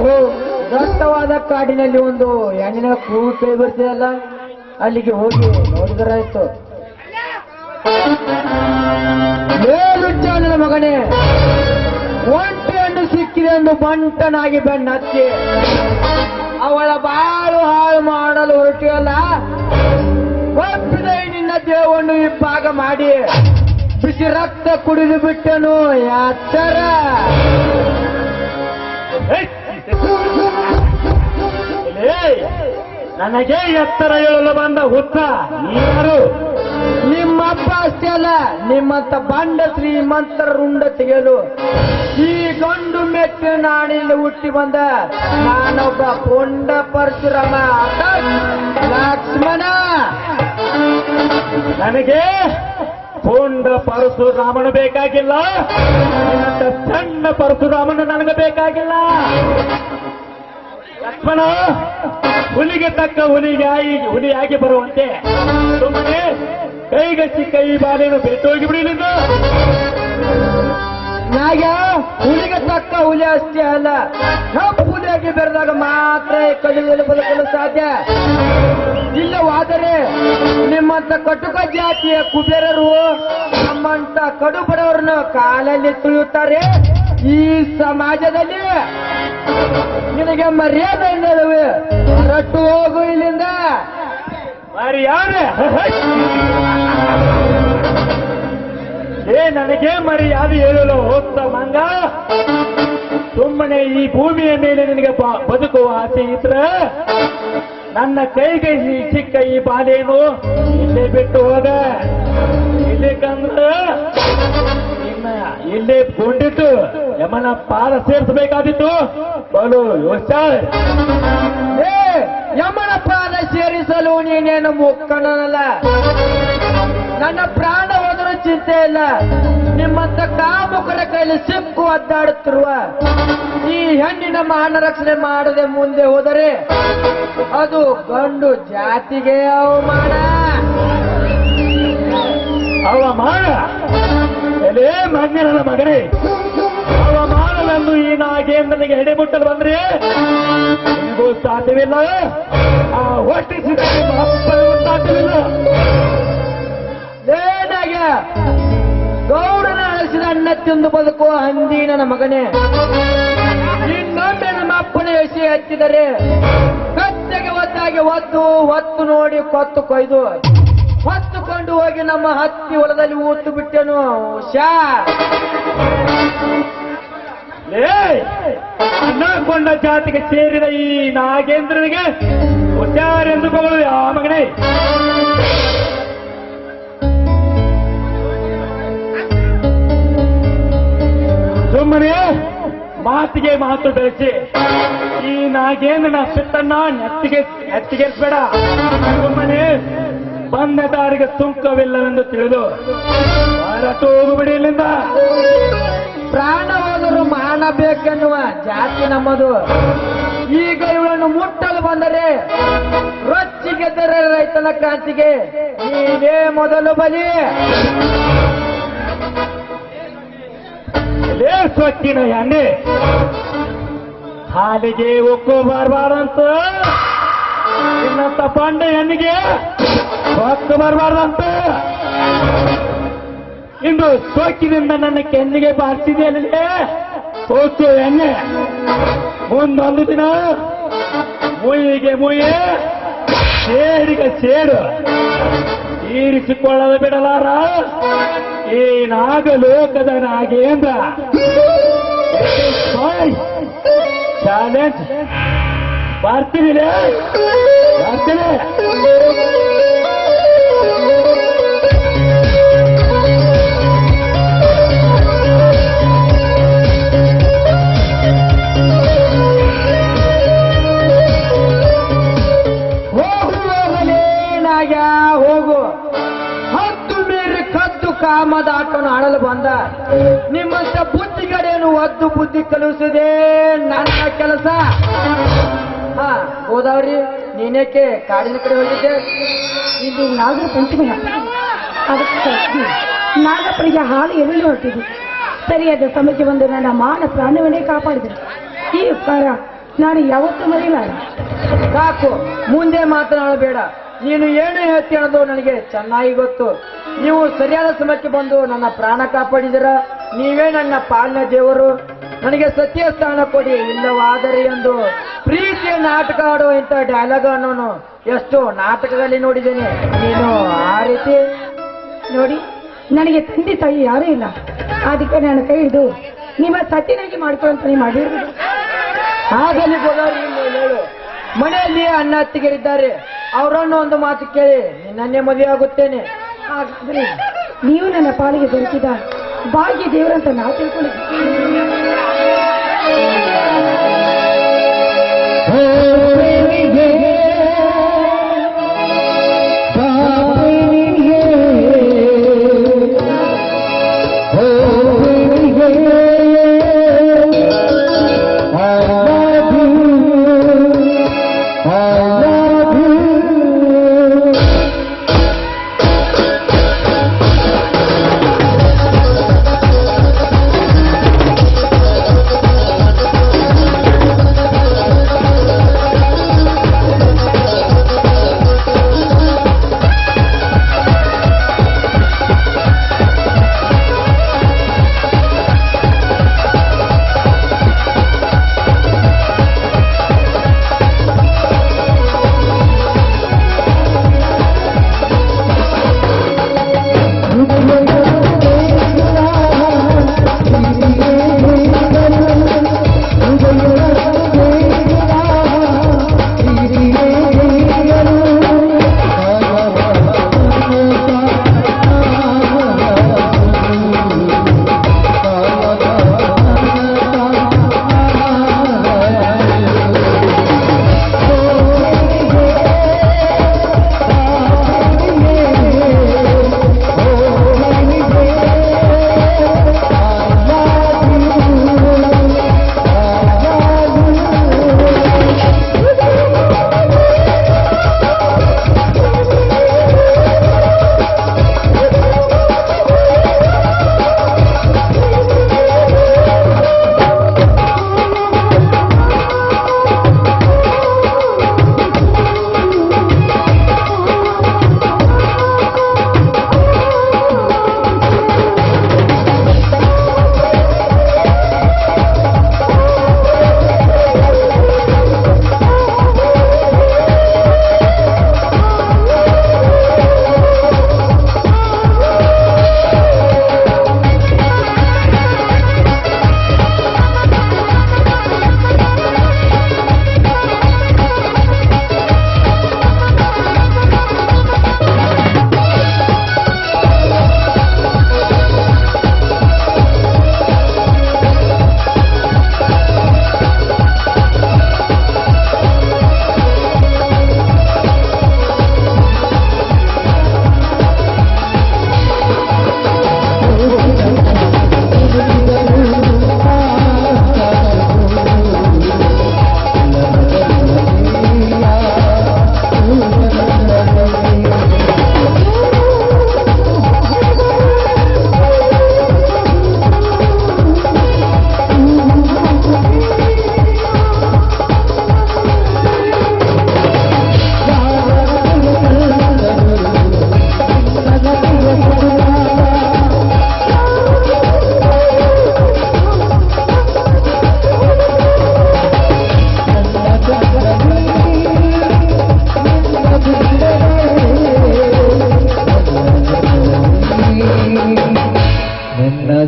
ಓಹೋ ದಟ್ಟವಾದ ಕಾಡಿನಲ್ಲಿ ಒಂದು ಹೆಣ್ಣಿನ ಕೂಗು ಬರ್ತಿದಲ್ಲ ಅಲ್ಲಿಗೆ ಹೋಗಿ ನೋಡಿದರಾಯ್ತು. ಮೇಲುಚ್ಚಾನನ ಮಗನೇ, ಒಂಟಿ ಸಿಕ್ಕಿದೆ ಎಂದು ಬಂಟನಾಗಿ ಬೆನ್ನತ್ತಿ. ಅವಳ ಬಾಳು ಹಾಳು ಮಾಡಲು ಹೊರಟಿಯಲ್ಲ, ಒಪ್ಪಿದೆ, ನಿನ್ನ ದೇವನ್ನು ಇಬ್ಬಾಗ ಮಾಡಿ. ಬಿಸಿ ರಕ್ತ ಕುಡಿದು ಬಿಟ್ಟನು ಯಾತರ ನನಗೆ ಎತ್ತರ ಹೇಳಲು ಬಂದ ಹುತ್ತ ಯಾರು? ನಿಮ್ಮಪ್ಪ ಅಷ್ಟೇ ಅಲ್ಲ, ನಿಮ್ಮಂತ ಬಂಡ ಶ್ರೀಮಂತರ ರುಂಡ ತೆಗೆಯಲು ಈ ಗಂಡು ಮೆಟ್ಟಿನ ನಾಣಿಲ್ಲಿ ಹುಟ್ಟಿ ಬಂದ. ನಾನೊಬ್ಬ ಪೊಂಡ ಪರಶುರಾಮ. ಲಕ್ಷ್ಮಣ! ನನಗೆ ಪೊಂಡ ಪರಶುರಾಮನ ಬೇಕಾಗಿಲ್ಲ. ಸಣ್ಣ ಪರಶುರಾಮನ ನನಗೆ ಬೇಕಾಗಿಲ್ಲ. ಲಕ್ಷ್ಮಣ, ಹುಲಿಗೆ ತಕ್ಕ ಹುಲಿಗಾಗಿ ಹುಲಿಯಾಗಿ ಬರುವಂತೆ ಸುಮ್ಮನೆ ಕೈಗಚ್ಚಿ ಕೈ ಬಾಲೇನು ಬಿಟ್ಟೋಗಿ ಬಿಡಿಲಿಂದ ನಾಗ ಹುಲಿಗೆ ತಕ್ಕ ಹುಲಿ ಅಷ್ಟೇ ಅಲ್ಲ ಕಪ್ಪು ಹುಲಿಯಾಗಿ ಬೆರೆದಾಗ ಮಾತ್ರ ಕಲಿಯಲ್ಲಿ ಬದುಕಲು ಸಾಧ್ಯ. ಇಲ್ಲವಾದರೆ ನಿಮ್ಮಂತ ಕಟುಕ ಜಾತಿಯ ಕುಬೇರರು ನಮ್ಮಂತ ಕಡು ಬಡವರನ್ನು ಕಾಲಲ್ಲಿ ತುಳಿಯುತ್ತಾರೆ ಈ ಸಮಾಜದಲ್ಲಿ. ನಿನಗೆ ಮರ್ಯಾದೆ ಇಲ್ಲವೇ ರಟ್ಟು ಹೋಗು ಇಲ್ಲಿಂದ. ಮರ್ಯಾದೆ ಏ, ನನಗೆ ಮರ್ಯಾದೆ ಹೇಳಲು ಹೋಗ್ತ ಮಂಗ. ಸುಮ್ಮನೆ ಈ ಭೂಮಿಯ ಮೇಲೆ ನಿನಗೆ ಬದುಕುವ ಆಸೆ ಇದ್ರ ನನ್ನ ಕೈಗೆ ಈ ಚಿಕ್ಕ ಈ ಬಾಲೇನು ಇಲ್ಲೇ ಬಿಟ್ಟು ಹೋದ. ಇಲ್ಲಿ ಕಂದ್ರ ಇಲ್ಲೇ ಕೊಂಡಿತ್ತು ಯಮನ ಪಾದ ಸೇರಿಸಬೇಕಾದಿತ್ತು ಬಲು ಯೋಚನೆ ಏ ಯಮನ ಪಾದ ಸೇರಿಸಲು ನೀನೇನು ಮುಕ್ಕಣನಲ್ಲ ನನ್ನ ಪ್ರಾಣ ಹೋದರೂ ಚಿಂತೆ ಇಲ್ಲ. ನಿಮ್ಮಂತ ಕಾಮುಕರ ಕೈಲಿ ಸಿಕ್ಕು ಅದ್ದಾಡುತ್ತಿರುವ ಈ ಹೆಣ್ಣಿನ ಮಾನ ರಕ್ಷಣೆ ಮಾಡದೆ ಮುಂದೆ ಹೋದರೆ ಅದು ಗಂಡು ಜಾತಿಗೆ ಅವಮಾನ. ಅವಮಾನ. ಎಲೇ ಮಣ್ಣಿನ ಮಗನೇ. ಅವಮಾನವನ್ನು ಈ ನಾಗೇಂದ್ರನಿಗೆ ಎಡೆಮುಟ್ಟಲು ಬಂದ್ರೆ? ನಿಮಗೂ ಸಾಧ್ಯವಿಲ್ಲ. ಆ ಹೊಟ್ಟಿಸಿದ ಸಾಧ್ಯವಿಲ್ಲ. ಗೌಡನ ಅಳಿಸಿದ ಅಣ್ಣ ತಿಂದು ಬದುಕುವ ಹಂದಿ ನನ್ನ ಮಗನೇ. ಇನ್ನೊಮ್ಮೆ ನಮ್ಮ ಅಪ್ಪನ ಎಸಿ ಹಚ್ಚಿದರೆ ಕತ್ತೆಗೆ ಒದ್ದಾಗಿ ಒತ್ತು ಹೊತ್ತು ನೋಡಿ ಕೊತ್ತು ಕೊಯ್ದು ಹೊತ್ತುಕೊಂಡು ಹೋಗಿ ನಮ್ಮ ಹತ್ತಿ ಹೊಲದಲ್ಲಿ ಊತು ಬಿಟ್ಟೆನು. ಶಾ ಅನ್ನಕೊಂಡ ಜಾತಿಗೆ ಸೇರಿದ ಈ ನಾಗೇಂದ್ರನಿಗೆ ಹುಷಾರೆಂದುಕೊಳ್ಳು ಆ ಮಗನೇ? ಸುಮ್ಮನೆ ಮಾತಿಗೆ ಮಾತು ಬೆಳೆಸಿ. ಈ ನಾಗೇಂದ್ರನ ಸಿಟ್ಟನ್ನ ನೆತ್ತಿಗೆ ಬೇಡ ಸುಮ್ಮನೆ ಬಂದ ದಾರಿಗೆ ಸುಂಕವಿಲ್ಲವೆಂದು ತಿಳಿದು. ಹೊರಟು ಹೋಗುಬಿಡಿ ಬೇಕೆನ್ನುವ ಜಾತಿ ನಮ್ಮದು. ಈಗ ಇವಳನ್ನು ಮುಟ್ಟಲು ಬಂದರೆ ರೊಚ್ಚಿಗೆದ್ದರೆ ರೈತನ ಕ್ರಾಂತಿಗೆ ನೀನೇ ಮೊದಲು ಬಲಿ. ಸೊಕ್ಕಿನ ಎಣ್ಣೆ. ಹಾಲಿಗೆ ಉಕ್ಕು ಬರಬಾರ್ದಂತ. ಇನ್ನಂತ ಪಾಂಡೆ ಎಣ್ಣೆಗೆ ಹೊತ್ತು ಬರಬಾರ್ದಂತ. ಇಂದು ಸೋಕಿನಿಂದ ನನ್ನ ಕೆನ್ನಿಗೆ ಬಾರಿಸಿದೆಯಲ್ಲೇ ಹೋತು ಎಣ್ಣೆ ಮುಂದೊಂದು ದಿನ ಮುಯಿಗೆ ಮುಯಿ ಸೇಡಿಗೆ ಸೇಡು. ಈರಿಸಿಕೊಳ್ಳದ ಬಿಡಲಾರ? ಈ ನಾಗಲೋಕದ ನಾಗೇಂದ್ರ ಚಾಲೆಂಜ್ ಬರ್ತೀನಿ. ಬರ್ತೀನಿ. ಒದ್ದು ಬುದ್ಧಿ ಕಲಿಸಿದೆ. ನನ್ನ ಕೆಲಸ. ಹಾ ಗೋದಾವರಿ ನೀನೇಕೆ ಕಾಡಿನ ಕಡೆ ಹೋಗಿದ್ದೆ. ಇದು ನಾಗರ ಪಂಚಮಿ ಅದಕ್ಕೆ ನಾಗಪ್ಪನಿಗೆ ಹಾಲು ಎಲ್ಲಿ ಹೊರಟಿದ್ವಿ ಸರಿಯಾದ ಸಮಯಕ್ಕೆ ಬಂದು ನನ್ನ ಮಾನ ಪ್ರಾಣವನ್ನೇ ಕಾಪಾಡಿದ್ರು. ಈ ಉಪಕಾರ ನಾನು ಯಾವತ್ತೂ ಮರೆಯಲಾರ ಸಾಕು ಮುಂದೆ ಮಾತನಾಡಬೇಡ. ನೀನು ಏನು ಹೇಳ್ತಿ ಅನ್ನೋದು ನನಗೆ ಚೆನ್ನಾಗಿ ಗೊತ್ತು. ನೀವು ಸರಿಯಾದ ಸಮಯಕ್ಕೆ ಬಂದು ನನ್ನ ಪ್ರಾಣ ಕಾಪಾಡಿದಿರ ನೀವೇ ನನ್ನ ಪಾಲನ ದೇವರು ನನಗೆ ಸತ್ಯ ಸ್ಥಾನ ಕೊಡಿ ಇಲ್ಲವಾದರೆ ಎಂದು ಪ್ರೀತಿಯ ನಾಟಕ ಆಡುವ ಇಂಥ ಡೈಲಾಗ್ ಅನ್ನೋನು ಎಷ್ಟು ನಾಟಕದಲ್ಲಿ ನೋಡಿದ್ದೇನೆ. ನೀನು ಆ ರೀತಿ ನೋಡಿ. ನನಗೆ ತಂದೆ ತಾಯಿ ಯಾರೂ ಇಲ್ಲ. ಅದಕ್ಕೆ ನಾನು ಕೈ ಇದು ನಿಮ್ಮ ಸತ್ತಿನಾಗಿ ಮಾಡ್ಕೊಳ್ಳಂತ ನೀವು ಮಾಡಿರ್ಬೋದು ಹಾಗಲ್ಲಿ ಹೇಳು ಮನೆಯಲ್ಲಿ ಅಣ್ಣ ಅತ್ತಿಗೆರಿದ್ದಾರೆ. ಅವರನ್ನು ಒಂದು ಮಾತು ಕೇಳಿ ನಿನ್ನನ್ನೇ ಮದುವೆ ಆಗುತ್ತೇನೆ ಹಾಗಾದ್ರೆ ನೀವು ನನ್ನ ಪಾಲಿಗೆ ದೊರಕಿದ ಭಾಗ್ಯ ದೇವರಂತ ನಾವು ತಿಳ್ಕೊಂಡಿದ್ದೀವಿ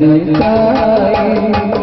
कभी आई